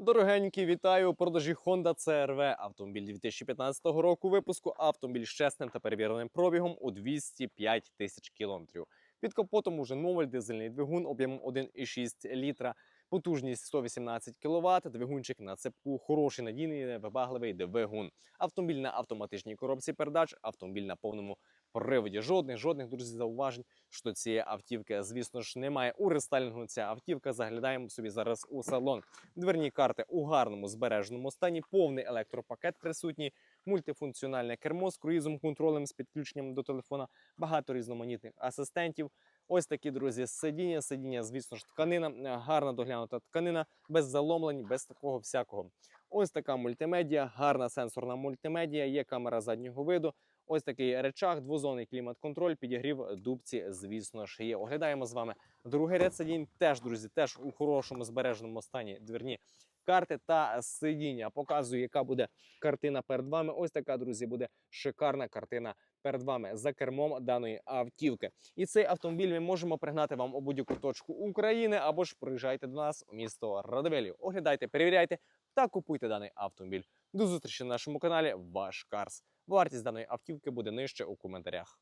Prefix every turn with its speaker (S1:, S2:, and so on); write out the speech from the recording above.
S1: Дорогенькі, вітаю у продажі Honda CRV. Автомобіль 2015 року випуску. Автомобіль з чесним та перевіреним пробігом у 205 тисяч кілометрів. Під капотом уже новий дизельний двигун об'ємом 1,6 літра. Потужність 118 кВт, двигунчик на цепку, хороший надійний невибагливий двигун. Автомобіль на автоматичній коробці передач, автомобіль на повному приводі. Жодних, жодних друзі зауважень, що цієї автівки, звісно ж, немає. У рестайлінгу ця автівка. Заглядаємо собі зараз у салон. Дверні карти у гарному збереженому стані, повний електропакет присутній, мультифункціональне кермо з круїзом, контролем з підключенням до телефона, багато різноманітних асистентів. Ось такі друзі, сидіння, сидіння, звісно ж, тканина, е, гарна доглянута тканина, без заломлень, без такого всякого. Ось така мультимедіа, гарна сенсорна мультимедіа, є камера заднього виду. Ось такий речах, двозонний клімат-контроль, підігрів дубці, звісно ж, є. Оглядаємо з вами другий ряд сидінь. Теж, друзі, теж у хорошому збереженому стані двірні карти та сидіння. Показую, яка буде картина перед вами. Ось така, друзі, буде шикарна картина перед вами за кермом даної автівки. І цей автомобіль ми можемо пригнати вам у будь-яку точку України або ж приїжджайте до нас у місто Радивилів. Оглядайте, перевіряйте та купуйте даний автомобіль. До зустрічі на нашому каналі Ваш Карс. Вартість даної автівки буде нижче у коментарях.